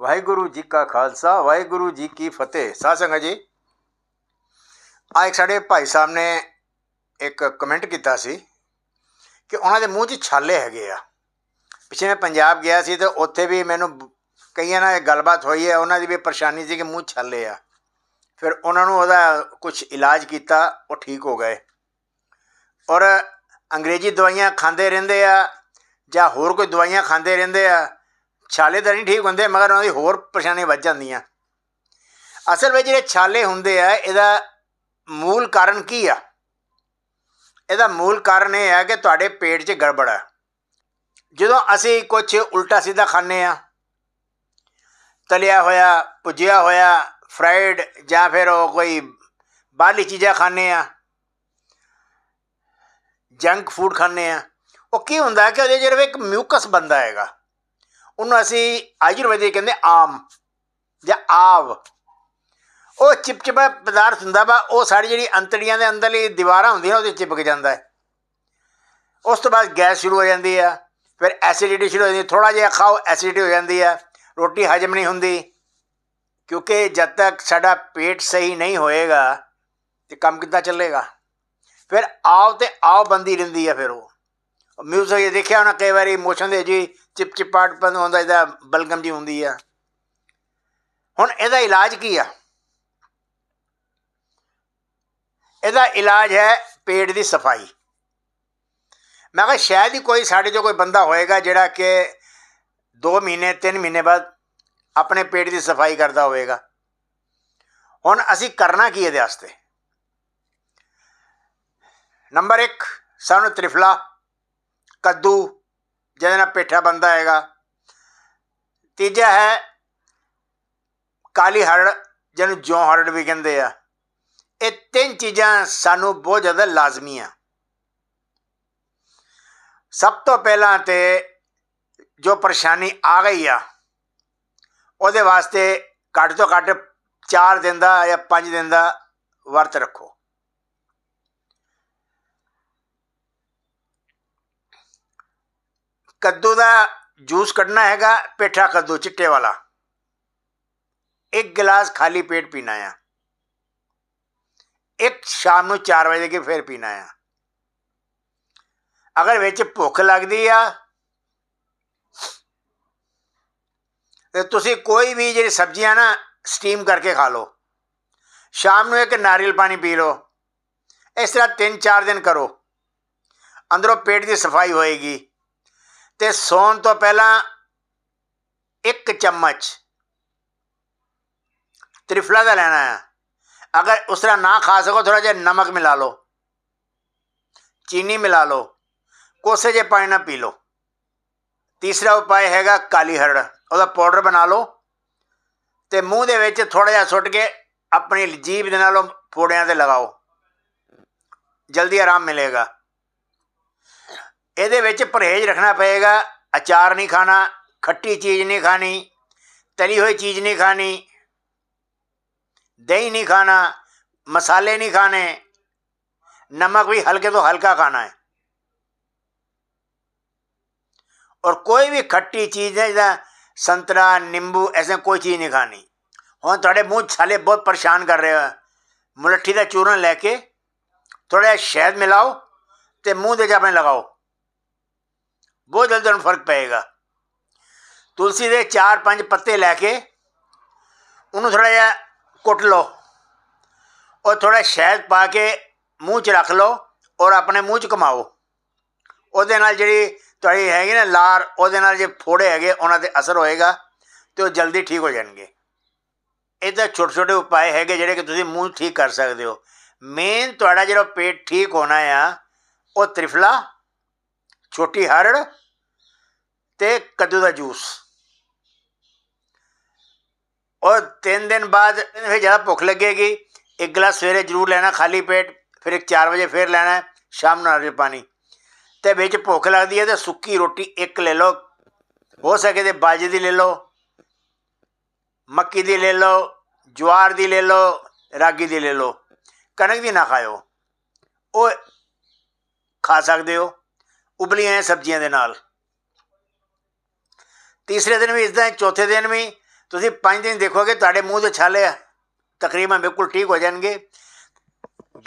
ਵਾਹਿਗੁਰੂ ਜੀ ਕਾ ਖਾਲਸਾ, ਵਾਹਿਗੁਰੂ ਜੀ ਕੀ ਫਤਿਹ। ਸਾਧ ਸੰਗਤ ਜੀ ਆ ਇੱਕ ਸਾਡੇ ਭਾਈ ਸਾਹਿਬ ਨੇ ਇੱਕ ਕਮੈਂਟ ਕੀਤਾ ਸੀ ਕਿ ਉਹਨਾਂ ਦੇ ਮੂੰਹ 'ਚ ਛਾਲੇ ਹੈਗੇ ਆ। ਪਿੱਛੇ ਮੈਂ ਪੰਜਾਬ ਗਿਆ ਸੀ ਤੇ ਉੱਥੇ ਵੀ ਮੈਨੂੰ ਕਈਆਂ ਨਾਲ ਇਹ ਗੱਲਬਾਤ ਹੋਈ ਹੈ, ਉਹਨਾਂ ਦੀ ਵੀ ਪਰੇਸ਼ਾਨੀ ਸੀ ਕਿ ਮੂੰਹ 'ਚ ਛਾਲੇ ਆ। ਫਿਰ ਉਹਨਾਂ ਨੂੰ ਉਹਦਾ ਕੁਝ ਇਲਾਜ ਕੀਤਾ, ਉਹ ਠੀਕ ਹੋ ਗਏ। ਔਰ ਅੰਗਰੇਜ਼ੀ ਦਵਾਈਆਂ ਖਾਂਦੇ ਰਹਿੰਦੇ ਆ ਜਾਂ ਹੋਰ ਕੋਈ ਦਵਾਈਆਂ ਖਾਂਦੇ ਰਹਿੰਦੇ ਆ ਛਾਲੇ ਤਾਂ ਨਹੀਂ ਠੀਕ ਹੁੰਦੇ, ਮਗਰ ਉਹਨਾਂ ਦੀ ਹੋਰ ਪਰੇਸ਼ਾਨੀਆਂ ਵੱਧ ਜਾਂਦੀਆਂ। ਅਸਲ ਵਿੱਚ ਜਿਹੜੇ ਛਾਲੇ ਹੁੰਦੇ ਆ, ਇਹਦਾ ਮੂਲ ਕਾਰਨ ਕੀ ਆ? ਇਹਦਾ ਮੂਲ ਕਾਰਨ ਇਹ ਹੈ ਕਿ ਤੁਹਾਡੇ ਪੇਟ 'ਚ ਗੜਬੜ ਹੈ ਜਦੋਂ ਅਸੀਂ ਕੁਝ ਉਲਟਾ ਸਿੱਧਾ ਖਾਂਦੇ ਆ, ਤਲਿਆ ਹੋਇਆ, ਭੁਜਿਆ ਹੋਇਆ, ਫਰਾਈਡ ਜਾਂ ਫਿਰ ਉਹ ਕੋਈ ਬਾਹਰਲੀ ਚੀਜ਼ਾਂ ਖਾਂਦੇ ਆ, ਜੰਕ ਫੂਡ ਖਾਂਦੇ ਆ, ਉਹ ਕੀ ਹੁੰਦਾ ਕਿ ਉਹਦੇ ਜਿਹੜੇ ਇੱਕ ਮਿਊਕਸ ਬੰਦਾ ਹੈਗਾ। ਉਹਨੂੰ ਅਸੀਂ ਆਯੁਰਵੈਦਿਕ ਕਹਿੰਦੇ ਆਮ ਜਾਂ ਆਵ। ਉਹ ਚਿਪਚਿਪਾ ਪਦਾਰਥ ਹੁੰਦਾ ਵਾ, ਉਹ ਸਾਡੀ ਜਿਹੜੀ ਅੰਤੜੀਆਂ ਦੇ ਅੰਦਰਲੀ ਦੀਵਾਰਾਂ ਹੁੰਦੀਆਂ, ਉਹਦੇ 'ਚ ਚਿਪਕ ਜਾਂਦਾ ਹੈ। ਉਸ ਤੋਂ ਬਾਅਦ ਗੈਸ ਸ਼ੁਰੂ ਹੋ ਜਾਂਦੀ ਆ, ਫਿਰ ਐਸਿਡਿਟੀ ਸ਼ੁਰੂ ਹੋ ਜਾਂਦੀ ਥੋੜਾ ਜਿਹਾ ਖਾਓ, ਐਸਿਡਿਟੀ ਹੋ ਜਾਂਦੀ ਆ, ਰੋਟੀ ਹਜਮ ਨਹੀਂ ਹੁੰਦੀ। ਕਿਉਂਕਿ ਜਦ ਤੱਕ ਸਾਡਾ ਪੇਟ ਸਹੀ ਨਹੀਂ ਹੋਏਗਾ ਤੇ ਕੰਮ ਕਿੱਦਾਂ ਚੱਲੇਗਾ? ਫਿਰ ਆਓ ਤੇ ਆਓ ਬੰਦੀ ਰਹਿੰਦੀ ਆ ਫਿਰ ਉਹ। ਮਿਊਜ਼ਿਕ ਦੇਖਿਆ ਉਹਨਾਂ ਕਈ ਵਾਰੀ ਮੋਸ਼ਨ ਦੇ ਜੀ ਚਿਪ ਚਿਪਾਟ ਹੁੰਦਾ, ਇਹਦਾ ਬਲਗਮ ਜੀ ਹੁੰਦੀ ਆ। ਹੁਣ ਇਹਦਾ ਇਲਾਜ ਕੀ ਆ? ਇਹਦਾ ਇਲਾਜ ਹੈ ਪੇਟ ਦੀ ਸਫ਼ਾਈ। ਮੈਂ ਕਿਹਾ ਸ਼ਾਇਦ ਹੀ ਕੋਈ ਸਾਡੇ ਜੋ ਕੋਈ ਬੰਦਾ ਹੋਏਗਾ ਜਿਹੜਾ ਕਿ 2 ਮਹੀਨੇ 3 ਮਹੀਨੇ ਬਾਅਦ ਆਪਣੇ ਪੇਟ ਦੀ ਸਫ਼ਾਈ ਕਰਦਾ ਹੋਵੇਗਾ। ਹੁਣ ਅਸੀਂ ਕਰਨਾ ਕੀ ਇਹਦੇ ਵਾਸਤੇ? ਨੰਬਰ 1 ਸਾਨੂੰ ਤ੍ਰਿਫਲਾ, ਕੱਦੂ ਜਿਹਦੇ ਨਾਲ ਪੇਠਾ ਬੰਦਾ ਹੈਗਾ। ਤੀਜਾ ਹੈ ਕਾਲੀ ਹਰੜ, ਜਿਹਨੂੰ ਜੌਂ ਹਰੜ ਵੀ ਕਹਿੰਦੇ ਆ। ਇਹ ਤਿੰਨ ਚੀਜ਼ਾਂ ਸਾਨੂੰ ਬਹੁਤ ਜ਼ਿਆਦਾ ਲਾਜ਼ਮੀ ਆ। ਸਭ ਤੋਂ ਪਹਿਲਾਂ ਤੇ ਜੋ ਪਰੇਸ਼ਾਨੀ ਆ ਗਈ ਆ, ਉਹਦੇ ਵਾਸਤੇ ਘੱਟ ਤੋਂ ਘੱਟ 4 ਦਿਨ ਦਾ ਜਾਂ 5 ਦਿਨ ਦਾ ਵਰਤ ਰੱਖੋ। ਕੱਦੂ ਦਾ ਜੂਸ ਕੱਢਣਾ ਹੈਗਾ, ਪੇਠਾ ਕੱਦੂ, ਚਿੱਟੇ ਵਾਲਾ। ਇੱਕ ਗਲਾਸ ਖਾਲੀ ਪੇਟ ਪੀਣਾ ਆ। ਇੱਕ ਸ਼ਾਮ ਨੂੰ 4 ਵਜੇ ਕੇ ਫਿਰ ਪੀਣਾ ਆ। ਅਗਰ ਵਿੱਚ ਭੁੱਖ ਲੱਗਦੀ ਆ, ਤੇ ਤੁਸੀਂ ਕੋਈ ਵੀ ਜਿਹੜੀ ਸਬਜ਼ੀਆਂ ਨਾ ਸਟੀਮ ਕਰਕੇ ਖਾ ਲਓ। ਸ਼ਾਮ ਨੂੰ ਇੱਕ ਨਾਰੀਅਲ ਪਾਣੀ ਪੀ ਲਓ। ਇਸ ਤਰ੍ਹਾਂ 3-4 ਦਿਨ ਕਰੋ। ਅੰਦਰੋਂ ਪੇਟ ਦੀ ਸਫ਼ਾਈ ਹੋਏਗੀ। ਤੇ ਸੌਣ ਤੋਂ ਪਹਿਲਾਂ ਇੱਕ ਚਮਚ ਤ੍ਰਿਫਲਾ ਦਾ ਲੈਣਾ ਹੈ। ਅਗਰ ਉਸ ਤਰ੍ਹਾਂ ਨਾ ਖਾ ਸਕੋ ਥੋੜਾ ਜਿਹਾ ਨਮਕ ਮਿਲਾ ਲਓ, ਚੀਨੀ ਮਿਲਾ ਲਓ, ਕੋਸੇ ਜੇ ਪਾਣੀ ਨਾਲ ਪੀ ਲਓ। ਤੀਸਰਾ ਉਪਾਅ ਹੈਗਾ ਕਾਲੀ ਹਰੜ, ਉਹਦਾ ਪਾਊਡਰ ਬਣਾ ਲਓ ਤੇ ਮੂੰਹ ਦੇ ਵਿੱਚ ਥੋੜਾ ਜਿਹਾ ਸੁੱਟ ਕੇ ਆਪਣੀ ਜੀਭ ਦੇ ਨਾਲ ਉਹ ਫੋੜਿਆਂ ਤੇ ਲਗਾਓ। ਜਲਦੀ ਆਰਾਮ ਮਿਲੇਗਾ। یہ پرہیز رکھنا پائے گا اچار نہیں کھانا کھٹی چیز نہیں کھانی تلی ہوئی چیز نہیں کھانی دہی نہیں کھانا مسالے نہیں کھانے نمک بھی ہلکے تو ہلکا کھانا ہے اور کوئی بھی کھٹی چیز ہے جیسے سنترا نمبو ایسے کوئی چیز نہیں کھانی ہوں تھوڑے منہ چھالے بہت پریشان کر رہے ہو ملٹھی کا چورن لے کے تھوڑا شہد ملاؤ تو منہ دے اپنے لگاؤ ਬਹੁਤ ਜਲਦੀ ਤੁਹਾਨੂੰ ਫ਼ਰਕ ਪਏਗਾ। ਤੁਲਸੀ ਦੇ 4-5 ਪੱਤੇ ਲੈ ਕੇ ਉਹਨੂੰ ਥੋੜਾ ਜਿਹਾ ਕੁੱਟ ਲਓ। ਔਰ ਥੋੜਾ ਸ਼ਹਿਦ ਪਾ ਕੇ ਮੂੰਹ 'ਚ ਰੱਖ ਲਓ ਔਰ ਆਪਣੇ ਮੂੰਹ 'ਚ ਕਮਾਓ ਉਹਦੇ ਨਾਲ ਜਿਹੜੀ ਤੁਹਾਡੀ ਹੈਗੀ ਨਾ ਲਾਰ, ਉਹਦੇ ਨਾਲ ਜੇ ਫੋੜੇ ਹੈਗੇ, ਉਹਨਾਂ ਤੇ ਅਸਰ ਹੋਏਗਾ ਤੇ ਉਹ ਜਲਦੀ ਠੀਕ ਹੋ ਜਾਣਗੇ। ਇਹ ਤਾਂ ਛੋਟੇ ਛੋਟੇ ਉਪਾਅ ਹੈਗੇ ਜਿਹੜੇ ਕਿ ਤੁਸੀਂ ਮੂੰਹ ਠੀਕ ਕਰ ਸਕਦੇ ਹੋ। ਮੇਨ ਤੁਹਾਡਾ ਜਿਹੜਾ ਪੇਟ ਠੀਕ ਹੋਣਾ ਆ, ਉਹ ਤ੍ਰਿਫਲਾ, ਛੋਟੀ ਹਰੜ ਤੇ ਕੱਦੂ ਦਾ ਜੂਸ। ਔਰ ਤਿੰਨ ਦਿਨ ਬਾਅਦ ਫਿਰ ਜ਼ਿਆਦਾ ਭੁੱਖ ਲੱਗੇਗੀ। ਇੱਕ ਗਲਾਸ ਸਵੇਰੇ ਜ਼ਰੂਰ ਲੈਣਾ, ਖਾਲੀ ਪੇਟ, ਫਿਰ ਇੱਕ 4 ਵਜੇ ਫਿਰ ਲੈਣਾ, ਸ਼ਾਮ ਨੂੰ ਨਾਰੀਅਲ ਪਾਣੀ। ਤੇ ਵਿੱਚ ਭੁੱਖ ਲੱਗਦੀ ਹੈ ਤੇ ਸੁੱਕੀ ਰੋਟੀ ਇੱਕ ਲੈ ਲਓ। ਹੋ ਸਕੇ ਤੇ ਬਾਜੇ ਦੀ ਲੈ ਲਓ, ਮੱਕੀ ਦੀ ਲੈ ਲਓ, ਜਵਾਰ ਦੀ ਲੈ ਲਓ, ਰਾਗੀ ਦੀ ਲੈ ਲਓ। ਕਣਕ ਦੀ ਨਾ ਖਾਓ ਉਹ ਖਾ ਸਕਦੇ ਹੋ। ਉਬਲੀਆਂ ਸਬਜ਼ੀਆਂ ਦੇ ਨਾਲ। ਤੀਸਰੇ ਦਿਨ ਵੀ ਇਸਦਾ ਚੌਥੇ ਦਿਨ ਵੀ ਤੁਸੀਂ 5 ਦਿਨ ਦੇਖੋਗੇ ਤੁਹਾਡੇ ਮੂੰਹ ਦੇ ਛਾਲੇ ਤਕਰੀਬਨ ਬਿਲਕੁਲ ਠੀਕ ਹੋ ਜਾਣਗੇ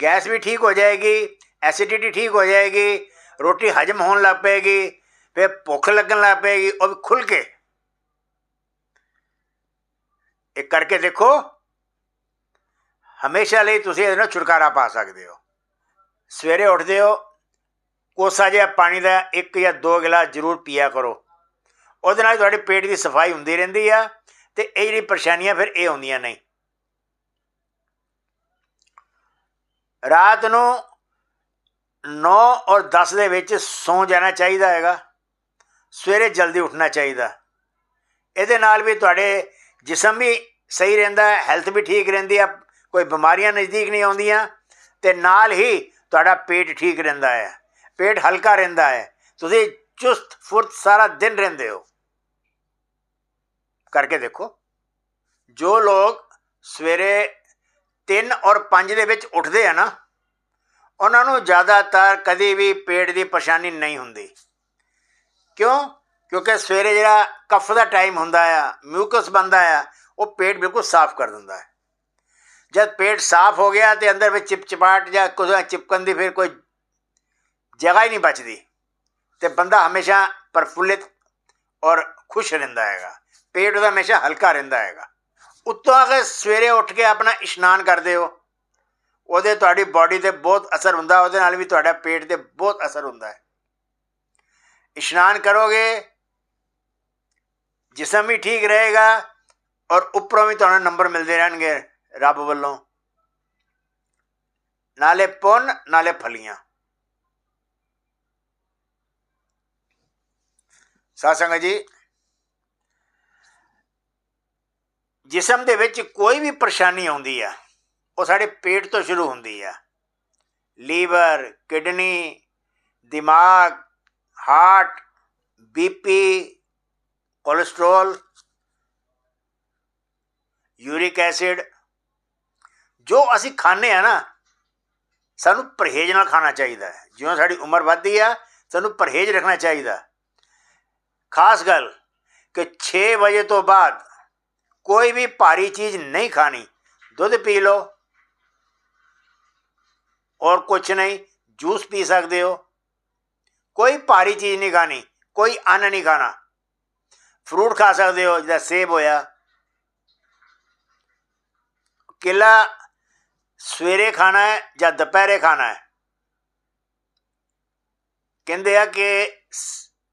ਗੈਸ ਵੀ ਠੀਕ ਹੋ ਜਾਏਗੀ ਐਸਿਡਿਟੀ ਠੀਕ ਹੋ ਜਾਏਗੀ ਰੋਟੀ ਹਜਮ ਹੋਣ ਲੱਗ ਪਏਗੀ ਫਿਰ ਭੁੱਖ ਲੱਗਣ ਲੱਗ ਪਏਗੀ ਉਹ ਵੀ ਖੁੱਲ ਕੇ ਇਹ ਕਰਕੇ ਦੇਖੋ ਹਮੇਸ਼ਾ ਲਈ ਤੁਸੀਂ ਇਹਦੇ ਨਾਲ ਛੁਟਕਾਰਾ ਪਾ ਸਕਦੇ ਹੋ ਸਵੇਰੇ ਉੱਠਦੇ ਹੋ ਕੋਸਾ ਜਿਹਾ ਪਾਣੀ ਦਾ ਇੱਕ ਜਾਂ ਦੋ ਗਿਲਾਸ ਜ਼ਰੂਰ ਪੀਆ ਕਰੋ ਉਹਦੇ ਨਾਲ ਤੁਹਾਡੇ ਪੇਟ ਦੀ ਸਫ਼ਾਈ ਹੁੰਦੀ ਰਹਿੰਦੀ ਆ ਤੇ ਇਹ ਜਿਹੜੀ ਪਰੇਸ਼ਾਨੀਆਂ ਫਿਰ ਇਹ ਆਉਂਦੀਆਂ ਨਹੀਂ ਰਾਤ ਨੂੰ 9 ਔਰ 10 ਦੇ ਵਿੱਚ ਸੌਂ ਜਾਣਾ ਚਾਹੀਦਾ ਹੈਗਾ। ਸਵੇਰੇ ਜਲਦੀ ਉੱਠਣਾ ਚਾਹੀਦਾ। ਇਹਦੇ ਨਾਲ ਵੀ ਤੁਹਾਡੇ ਜਿਸਮ ਵੀ ਸਹੀ ਰਹਿੰਦਾ ਹੈ ਹੈਲਥ ਵੀ ਠੀਕ ਰਹਿੰਦੀ ਆ, ਕੋਈ ਬਿਮਾਰੀਆਂ ਨਜ਼ਦੀਕ ਨਹੀਂ ਆਉਂਦੀਆਂ ਤੇ ਨਾਲ ਹੀ ਤੁਹਾਡਾ ਪੇਟ ਠੀਕ ਰਹਿੰਦਾ ਹੈ। ਪੇਟ ਹਲਕਾ ਰਹਿੰਦਾ ਹੈ। ਤੁਸੀਂ ਚੁਸਤ ਫੁਰਤ ਸਾਰਾ ਦਿਨ ਰਹਿੰਦੇ ਹੋ। ਕਰਕੇ ਦੇਖੋ। ਜੋ ਲੋਕ ਸਵੇਰੇ 3 ਔਰ 5 ਦੇ ਵਿੱਚ ਉੱਠਦੇ ਆ ਨਾ, ਉਹਨਾਂ ਨੂੰ ਜ਼ਿਆਦਾਤਰ ਕਦੀ ਵੀ ਪੇਟ ਦੀ ਪਰੇਸ਼ਾਨੀ ਨਹੀਂ ਹੁੰਦੀ। ਕਿਉਂ? ਕਿਉਂਕਿ ਸਵੇਰੇ ਜਿਹੜਾ ਕਫ ਦਾ ਟਾਈਮ ਹੁੰਦਾ ਆ, ਮਿਊਕਸ ਬਣਦਾ ਆ, ਉਹ ਪੇਟ ਬਿਲਕੁਲ ਸਾਫ਼ ਕਰ ਦਿੰਦਾ ਹੈ। ਜਦ ਪੇਟ ਸਾਫ਼ ਹੋ ਗਿਆ ਤੇ ਅੰਦਰ ਵਿੱਚ ਚਿਪਚਿਪਾਟ ਜਾਂ ਕੁਝ ਚਿਪਕਣ ਦੀ ਫਿਰ ਕੋਈ ਜਗ੍ਹਾ ਹੀ ਨਹੀਂ ਬਚਦੀ। ਤੇ ਬੰਦਾ ਹਮੇਸ਼ਾ ਪ੍ਰਫੁੱਲਿਤ ਔਰ ਖੁਸ਼ ਰਹਿੰਦਾ ਹੈਗਾ। ਪੇਟ ਉਹਦਾ ਹਮੇਸ਼ਾ ਹਲਕਾ ਰਹਿੰਦਾ ਹੈਗਾ। ਉੱਤੋਂ ਅਗਰ ਸਵੇਰੇ ਉੱਠ ਕੇ ਆਪਣਾ ਇਸ਼ਨਾਨ ਕਰਦੇ ਹੋ। ਉਹਦੇ ਤੁਹਾਡੀ ਬਾਡੀ ਤੇ ਬਹੁਤ ਅਸਰ ਹੁੰਦਾ, ਉਹਦੇ ਨਾਲ ਵੀ ਤੁਹਾਡਾ ਪੇਟ ਤੇ ਬਹੁਤ ਅਸਰ ਹੁੰਦਾ ਹੈ। ਇਸ਼ਨਾਨ ਕਰੋਗੇ, ਜਿਸਮ ਵੀ ਠੀਕ ਰਹੇਗਾ ਔਰ ਉੱਪਰੋਂ ਵੀ ਤੁਹਾਨੂੰ ਨੰਬਰ ਮਿਲਦੇ ਰਹਿਣਗੇ ਰੱਬ ਵੱਲੋਂ। ਨਾਲੇ ਪੁੰਨ, ਨਾਲੇ ਫਲੀਆਂ। ਸਾਧ ਜੀ ਜਿਸਮ ਦੇ ਵਿੱਚ ਕੋਈ ਵੀ ਪਰੇਸ਼ਾਨੀ ਆਉਂਦੀ ਆ, ਉਹ ਸਾਡੇ ਪੇਟ ਤੋਂ ਸ਼ੁਰੂ ਹੁੰਦੀ ਆ। ਲੀਵਰ, ਕਿਡਨੀ, ਦਿਮਾਗ, heart BP cholesterol, uric acid, ਜੋ ਅਸੀਂ ਖਾਂਦੇ ਆ ਨਾ, ਸਾਨੂੰ ਪਰਹੇਜ਼ ਨਾਲ ਖਾਣਾ ਚਾਹੀਦਾ ਹੈ। ਜਿਉਂ ਸਾਡੀ ਉਮਰ ਵੱਧਦੀ ਆ, ਸਾਨੂੰ ਪਰਹੇਜ਼ ਰੱਖਣਾ ਚਾਹੀਦਾ। ਖਾਸ ਗੱਲ ਕਿ 6 ਵਜੇ ਤੋਂ ਬਾਅਦ ਕੋਈ ਵੀ ਭਾਰੀ ਚੀਜ਼ ਨਹੀਂ ਖਾਣੀ। ਦੁੱਧ ਪੀ ਲਓ। ਔਰ ਕੁਝ ਨਹੀਂ, ਜੂਸ ਪੀ ਸਕਦੇ ਹੋ। ਕੋਈ ਭਾਰੀ ਚੀਜ਼ ਨਹੀਂ ਖਾਣੀ, ਕੋਈ ਅੰਨ ਨਹੀਂ ਖਾਣਾ। ਫਰੂਟ ਖਾ ਸਕਦੇ ਹੋ ਜਿੱਦਾਂ ਸੇਬ ਹੋਇਆ। ਕੇਲਾ ਸਵੇਰੇ ਖਾਣਾ ਹੈ ਜਾਂ ਦੁਪਹਿਰੇ ਖਾਣਾ ਹੈ? ਕਹਿੰਦੇ ਆ ਕਿ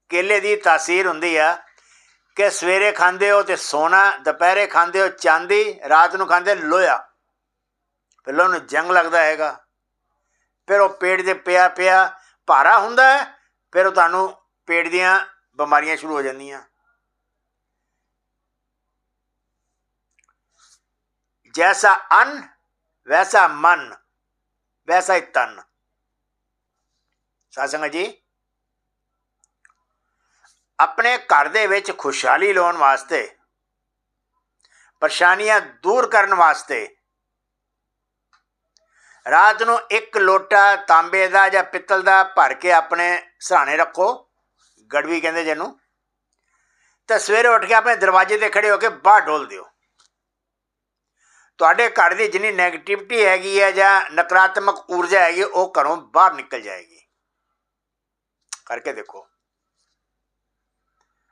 ਕੇਲੇ ਦੀ ਤਾਸੀਰ ਹੁੰਦੀ ਆ। ਕਿ ਸਵੇਰੇ ਖਾਂਦੇ ਹੋ ਤੇ ਸੋਨਾ ਦੁਪਹਿਰੇ ਖਾਂਦੇ ਹੋ ਚਾਂਦੀ, ਰਾਤ ਨੂੰ ਖਾਂਦੇ ਲੋਹਾ। ਫਿਰ ਉਹਨੂੰ ਜੰਗ ਲੱਗਦਾ ਹੈਗਾ। ਫਿਰ ਉਹ ਪੇਟ ਦੇ ਪਿਆ ਪਿਆ ਭਾਰਾ ਹੁੰਦਾ ਹੈ, ਫਿਰ ਉਹ ਤੁਹਾਨੂੰ ਪੇਟ ਦੀਆਂ ਬਿਮਾਰੀਆਂ ਸ਼ੁਰੂ ਹੋ ਜਾਂਦੀਆਂ। ਜੈਸਾ ਅੰਨ, ਵੈਸਾ ਮਨ, ਵੈਸਾ ਹੀ ਤਨ। ਸਾਸੰਗ ਜੀ ਆਪਣੇ ਘਰ ਦੇ ਵਿੱਚ ਖੁਸ਼ਹਾਲੀ ਲਾਉਣ ਵਾਸਤੇ, ਪਰੇਸ਼ਾਨੀਆਂ ਦੂਰ ਕਰਨ ਵਾਸਤੇ, ਰਾਤ ਨੂੰ ਇੱਕ ਲੋਟਾ ਤਾਂਬੇ ਦਾ ਜਾਂ ਪਿੱਤਲ ਦਾ ਭਰ ਕੇ ਆਪਣੇ ਸਰਾਣੇ ਰੱਖੋ, ਗੜਵੀ ਕਹਿੰਦੇ ਜਿਹਨੂੰ, ਤਾਂ ਸਵੇਰੇ ਉੱਠ ਕੇ ਆਪਣੇ ਦਰਵਾਜ਼ੇ ਤੇ ਖੜੇ ਹੋ ਕੇ ਬਾਹਰ ਢੋਲ ਦਿਓ। ਤੁਹਾਡੇ ਘਰ ਦੀ ਜਿੰਨੀ 네ਗੇਟਿਵਿਟੀ ਹੈਗੀ ਹੈ ਜਾਂ ਨਕਾਰਾਤਮਕ ਊਰਜਾ ਹੈਗੀ ਉਹ ਘਰੋਂ ਬਾਹਰ ਨਿਕਲ ਜਾਏਗੀ। ਕਰਕੇ ਦੇਖੋ।